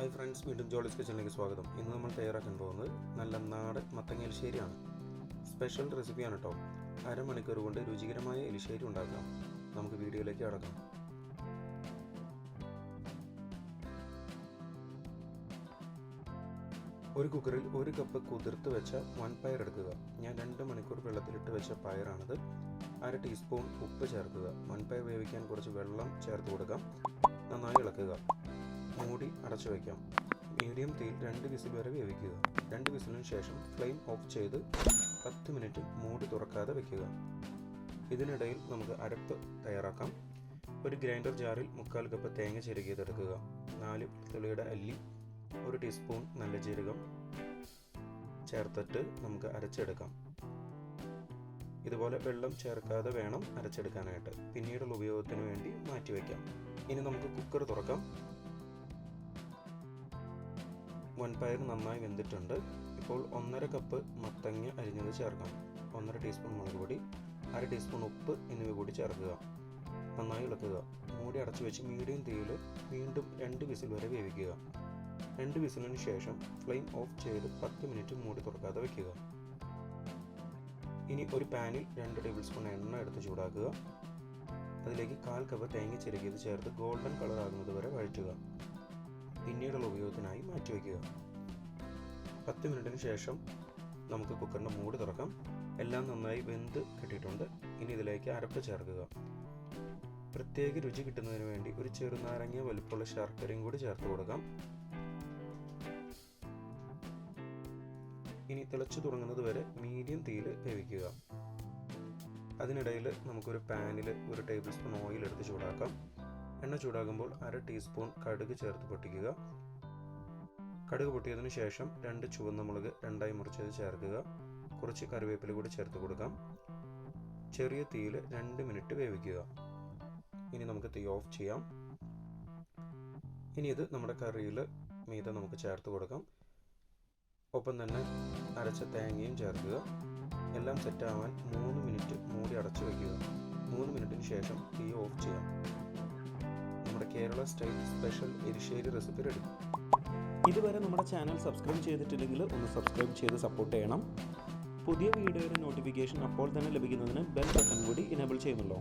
Hi friends വീണ്ടും ജോളിസ് കിച്ചണിലേക്ക് സ്വാഗതം. ഇന്ന് നമ്മൾ തയ്യാറാക്കാൻ പോകുന്നത് നല്ല നാടൻ മത്തങ്ങ എലിശ്ശേരിയാണ് സ്പെഷ്യൽ റെസിപ്പിയാണ് കേട്ടോ. അരമണിക്കൂർ കൊണ്ട് രുചികരമായ എലിശ്ശേരി ഉണ്ടാക്കാം. നമുക്ക് വീഡിയോയിലേക്ക് അടക്കാം ഒരു കുക്കറിൽ ഒരു കപ്പ് കുതിർത്ത് വെച്ച വൺ പയർ എടുക്കുക. ഞാൻ രണ്ട് മണിക്കൂർ വെള്ളത്തിലിട്ട് വെച്ച പയറാണിത്. അര ടീസ്പൂൺ ഉപ്പ് ചേർക്കുക. വൺ പയർ വേവിക്കാൻ കുറച്ച് വെള്ളം ചേർത്ത് കൊടുക്കാം. നന്നായി ഇളക്കുക. മൂടി അടച്ചു വയ്ക്കാം. മീഡിയം തീയിൽ രണ്ട് വിസിൽ വരെ വേവിക്കുക. രണ്ട് വിസിലിന് ശേഷം ഫ്ലെയിം ഓഫ് ചെയ്ത് പത്ത് മിനിറ്റ് മൂടി തുറക്കാതെ വയ്ക്കുക. ഇതിനിടയിൽ നമുക്ക് അരപ്പ് തയ്യാറാക്കാം. ഒരു ഗ്രൈൻഡർ ജാറിൽ മുക്കാൽ കപ്പ് തേങ്ങ ചിരകിയതെടുക്കുക. നാല് വെളുത്തുള്ളിയുടെ അല്ലി ഒരു ടീസ്പൂൺ നല്ല ജീരകം ചേർത്തിട്ട് നമുക്ക് അരച്ചെടുക്കാം. ഇതുപോലെ വെള്ളം ചേർക്കാതെ വേണം അരച്ചെടുക്കാനായിട്ട്. പിന്നീടുള്ള ഉപയോഗത്തിന് വേണ്ടി മാറ്റി വയ്ക്കാം. ഇനി നമുക്ക് കുക്കർ തുറക്കാം. വൻപയർ നന്നായി വെന്തിട്ടുണ്ട്. ഇപ്പോൾ ഒന്നര കപ്പ് മത്തങ്ങ അരിഞ്ഞത് ചേർക്കാം ഒന്നര ടീസ്പൂൺ മുളക് പൊടി അര ടീസ്പൂൺ ഉപ്പ് എന്നിവ കൂടി ചേർക്കുക. നന്നായി ഇളക്കുക. മൂടി അടച്ചു വെച്ച് മീഡിയം തീയിൽ വീണ്ടും രണ്ട് വിസിൽ വരെ വേവിക്കുക. രണ്ട് വിസിലിന് ശേഷം ഫ്ലെയിം ഓഫ് ചെയ്ത് പത്ത് മിനിറ്റ് മൂടി തുറക്കാതെ വയ്ക്കുക ഇനി ഒരു പാനിൽ രണ്ട് ടേബിൾ സ്പൂൺ എണ്ണ എടുത്ത് ചൂടാക്കുക. അതിലേക്ക് കാൽ കപ്പ് തേങ്ങ ചിരകിയത് ചേർത്ത് ഗോൾഡൻ കളർ ആകുന്നത് വരെ വഴറ്റുക. പിന്നീടുള്ള ഉപയോഗത്തിനായി മാറ്റിവെക്കുക പത്ത് മിനിറ്റിന് ശേഷം നമുക്ക് കുക്കറിന്റെ മൂടി തുറക്കാം. എല്ലാം നന്നായി വെന്ത് കിട്ടിയിട്ടുണ്ട്. ഇനി ഇതിലേക്ക് അരപ്പ് ചേർക്കുക. പ്രത്യേക രുചി കിട്ടുന്നതിന് വേണ്ടി ഒരു ചെറുനാരങ്ങ വലുപ്പമുള്ള ശർക്കരയും കൂടി ചേർത്ത് കൊടുക്കാം. ഇനി തിളച്ചു തുടങ്ങുന്നത് വരെ മീഡിയം തീയിൽ വേവിക്കുക. അതിനിടയിൽ നമുക്കൊരു പാനിൽ ഒരു ടേബിൾ സ്പൂൺ ഓയിൽ എടുത്ത് ചൂടാക്കാം. എണ്ണ ചൂടാകുമ്പോൾ അര ടീസ്പൂൺ കടുക് ചേർത്ത് പൊട്ടിക്കുക. കടുക് പൊട്ടിയതിന് ശേഷം രണ്ട് ചുവന്ന മുളക് രണ്ടായി മുറിച്ചത് ചേർക്കുക. കുറച്ച് കറിവേപ്പില കൂടി ചേർത്ത് കൊടുക്കാം. ചെറിയ തീയിൽ രണ്ട് മിനിറ്റ് വേവിക്കുക. ഇനി നമുക്ക് തീ ഓഫ് ചെയ്യാം. ഇനി ഇത് നമ്മുടെ കറിയിൽ മീതെ നമുക്ക് ചേർത്ത് കൊടുക്കാം. ഒപ്പം തന്നെ അരച്ച തേങ്ങയും ചേർക്കുക. എല്ലാം സെറ്റാവാൻ മൂന്ന് മിനിറ്റ് മൂടി അടച്ചു വയ്ക്കുക മൂന്ന് മിനിറ്റിന് ശേഷം തീ ഓഫ് ചെയ്യാം. Kerala style special erissery recipe ready ഇതുവരെ നമ്മുടെ ചാനൽ സബ്സ്ക്രൈബ് ചെയ്തിട്ടില്ലെങ്കിൽ ഒന്ന് സബ്സ്ക്രൈബ് ചെയ്ത് സപ്പോർട്ട് ചെയ്യണം. പുതിയ വീഡിയോയുടെ നോട്ടിഫിക്കേഷൻ അപ്പോൾ തന്നെ ലഭിക്കുന്നതിന് ബെൽ ബട്ടൺ കൂടി ഇനേബിൾ ചെയ്യുന്നുണ്ടോ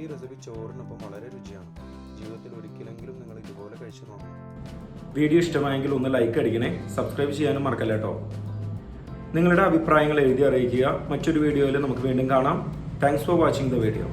ഈ റെസിപ്പി ചോറിനൊപ്പം വളരെ രുചിയാണ്. ജീവിതത്തിൽ ഒരിക്കലെങ്കിലും നിങ്ങൾ ഇതുപോലെ കഴിച്ചു നോക്കണം. വീഡിയോ ഇഷ്ടമായെങ്കിൽ ഒന്ന് ലൈക്ക് അടിക്കണേ. സബ്സ്ക്രൈബ് ചെയ്യാനും മറക്കല്ല കേട്ടോ നിങ്ങളുടെ അഭിപ്രായങ്ങൾ എഴുതി അറിയിക്കുക. മറ്റൊരു വീഡിയോയിൽ നമുക്ക് വീണ്ടും കാണാം. Thanks for watching the video